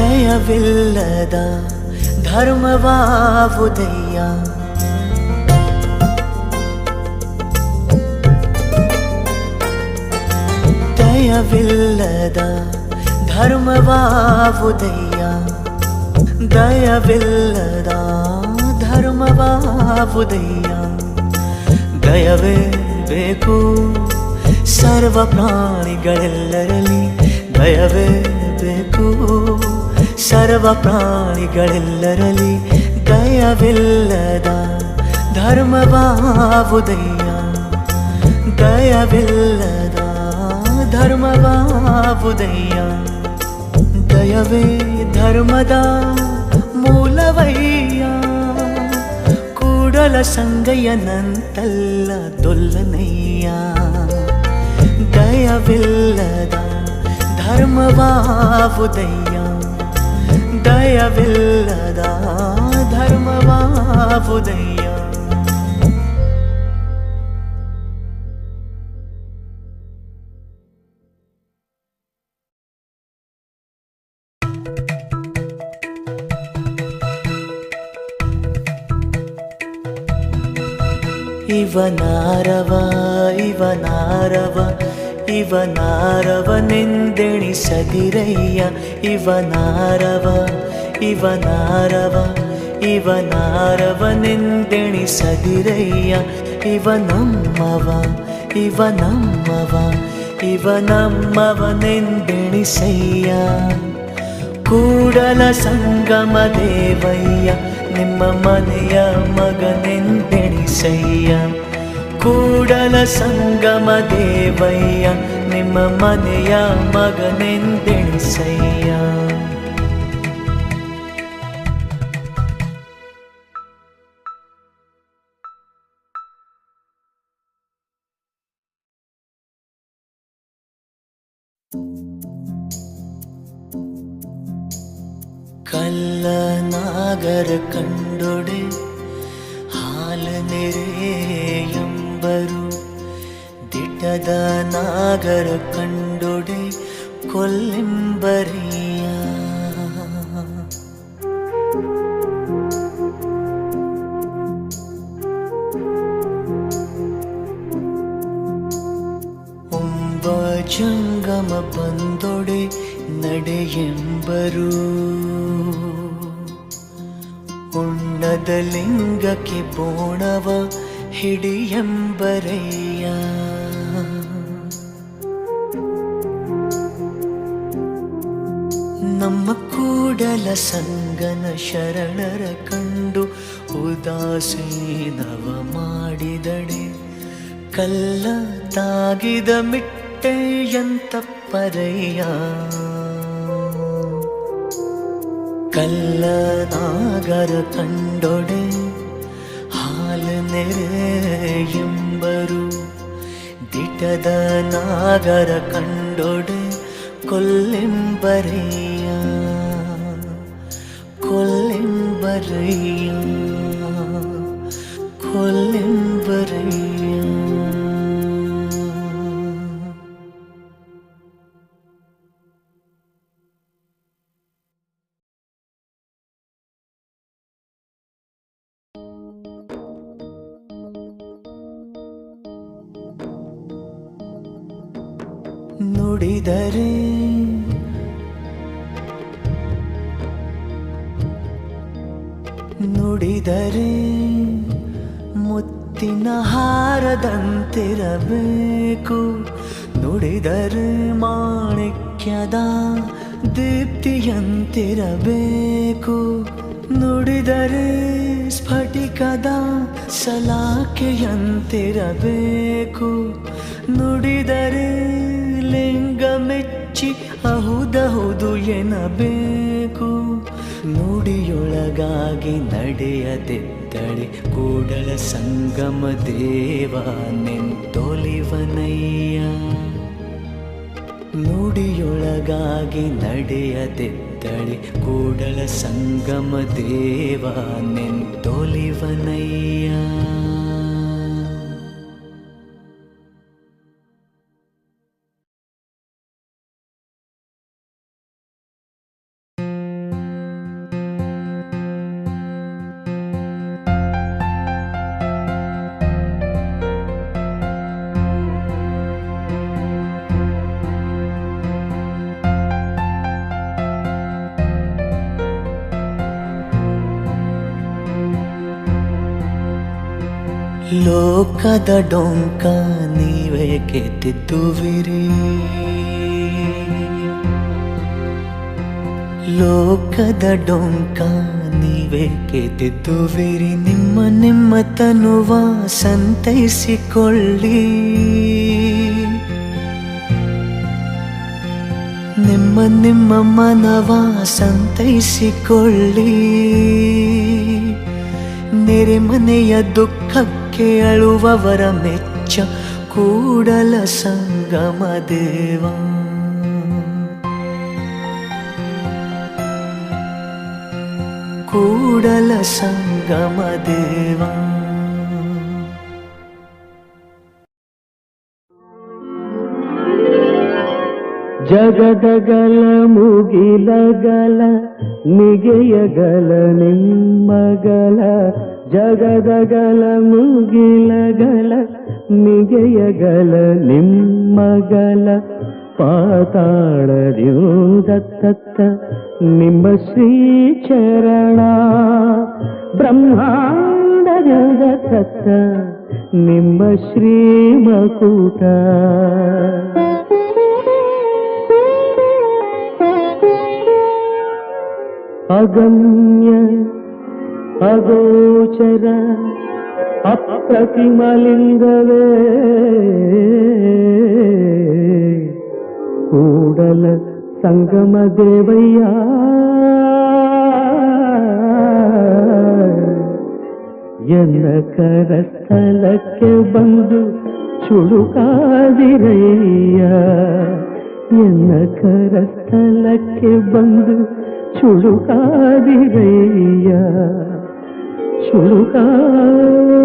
ದಯವಿಲ್ಲದ ಧರ್ಮವಾವುದಯ್ಯ. ದಯವಿಲ್ಲದ ಧರ್ಮವಾವುದಯ್ಯ. ದಯವಿಲ್ಲದ ಧರ್ಮವಾವುದಯ್ಯ. ದಯವೇ ಬೇಕು ಸರ್ವ ಪ್ರಾಣಿಗಳೆಲ್ಲರಲ್ಲಿ ದಯವೇ ಬೇಕು. ಸರ್ವ ಪ್ರಾಣಿಗಳೆಲ್ಲರಲ್ಲಿ ದಯವಿಲ್ಲದ ಧರ್ಮವಾವುದಯ್ಯ. ದಯವಿಲ್ಲದ ಧರ್ಮವಾವುದಯ್ಯ. ದಯವೇ ಧರ್ಮದ ಮೂಲವಯ್ಯ. ಕೂಡಲ ಸಂಗಯ್ಯನಂತಲ್ಲ ದೊಲ್ಲನಯ್ಯ. ದಯವಿಲ್ಲದ ಧರ್ಮವಾವುದಯ್ಯ. దయవిల్లదా ధర్మవాపుదయ్యా ఇవ నారవ ఇవ నారవ ಇವನಾರವನೆಂದೆಣಿಸದಿರಯ್ಯ. ಇವನಾರವ ಇವನಾರವ ಇವನಾರವನೆಂದೆಣಿಸದಿರಯ್ಯ. ಇವನಮ್ಮವ ಇವನಮ್ಮವ ಇವನಮ್ಮವನೆಂದೆಣಿಸಯ್ಯ. ಕೂಡಲ ಸಂಗಮ ದೇವಯ್ಯ ನಿಮ್ಮ ಮನೆಯ ಮಗನೆಂದೆಣಿಸಯ್ಯ. ಕೂಡಲ ಸಂಗಮ ದೇವಯ್ಯ ನಿಮ್ಮ ಮನೆಯ ಮಗನೆಂದೆಣಿಸಯ್ಯ ಕಲ್ಲ ನಾಗರ ಕಂಡೊಡೆ ಹಾಲು ನೆರೆಯಂಬರು ದಿಟ್ಟದ ನಾಗರ ಕಂಡೊಡೆ ಕೊಲ್ಲೆಂಬರಿಯ ಒಂಬ ಜಂಗಮ ಬಂದೊಡೆ ನಡೆಯೆಂಬರು ಉಣ್ಣದ ಲಿಂಗಕ್ಕೆ ಬೋಣವ ಹಿಡಿಯಂಬರಯ್ಯ. ನಮ್ಮ ಕೂಡಲ ಸಂಗನ ಶರಣರ ಕಂಡು ಉದಾಸೀನವ ಮಾಡಿದಡೆ. ಕಲ್ಲ ತಾಗಿದ ಮಿಟ್ಟೆಯಂತ ಪರಯ್ಯ. ಕಲ್ಲ ನಾಗರ ಕಂಡೊಡೆ ನೆರೆಯೆಂಬರು ದಿಟದ ನಾಗರ ಕಂಡೊಡೆ ಕೊಲ್ಲೆಂಬರೆಯ ಕೊಲ್ಲೆಂಬರೆಯ ಕೊಲ್ಲೆಂಬರೆಯ ನುಡಿದರೆ. ನುಡಿದರೆ ಮುತ್ತಿನ ಹಾರದಂತಿರಬೇಕು. ನುಡಿದರೆ ಮಾಣಿಕ್ಯದ ದೀಪ್ತಿಯಂತಿರಬೇಕು. ನುಡಿದರೆ ಸ್ಫಟಿಕದ ಸಲಾಕೆಯಂತಿರಬೇಕು ನುಡಿದರೆ ಲಿಂಗ ಮೆಚ್ಚಿ ಅಹುದಹುದು ಎನ್ನಬೇಕು ನುಡಿಯೊಳಗಾಗಿ ನಡೆಯದಿದ್ದಳೆ ಕೂಡಲ ಸಂಗಮ ದೇವ ನಿಂತೊಲಿವನಯ್ಯ. ನುಡಿಯೊಳಗಾಗಿ ನಡೆಯದಿದ್ದಳೆ ಕೂಡಲ ಸಂಗಮ ದೇವ ನಿಂತೊಲಿವನಯ್ಯ. ಲೋಕದ ಡೊಂಕ ನೀವೇ ಕೆತ್ತಿದ್ದುವಿರಿ ಲೋಕದ ಡೊಂಕ ನೀವೇ ಕೆತ್ತಿದ್ದುವಿರಿ ನಿಮ್ಮ ನಿಮ್ಮ ತನುವ ಸಂತೈಸಿಕೊಳ್ಳಿ ನಿಮ್ಮ ನಿಮ್ಮ ಮನವ ಸಂತೈಸಿಕೊಳ್ಳಿ ನೆರೆಮನೆಯ ದುಃಖಕ್ಕೆ ಅಳುವವರ ಮೆಚ್ಚ ಕೂಡಲ ಸಂಗಮ ದೇವ. ಕೂಡಲ ಸಂಗಮ ದೇವ. ಜಗದಗಲ ಮುಗಿಲಗಲ ನಿಗೆಯಗಲ ನಿಮ್ಮಗಲ. ಜಗದಗಲ ಮುಗಿಲಗಲ ನಿಗೆಯಗಲ ನಿಮ್ಮಗಲ ಪಾತಾಳದಿಂದ ನಿಮ್ಮ ಶ್ರೀಚರಣ ಬ್ರಹ್ಮಾಂಡದಿಂದ ತತ್ತ ನಿಮ್ಮ ಶ್ರೀಮಕುಟ ಅಗಮ್ಯ ಅಗೋಚರ ಅಪ್ರತಿಮಲಿಂಗವೇ ಕೂಡಲ ಸಂಗಮ ದೇವಯ್ಯ ಎನ್ನ ಕರಸ್ಥಲಕ್ಕೆ ಬಂದು ಚುಳುಕಾದಿರಯ್ಯ ಎನ್ನ ಕರಸ್ಥಲಕ್ಕೆ ಬಂದು ಚುಳುಕಾದಿರಯ್ಯ சுருகாதிரை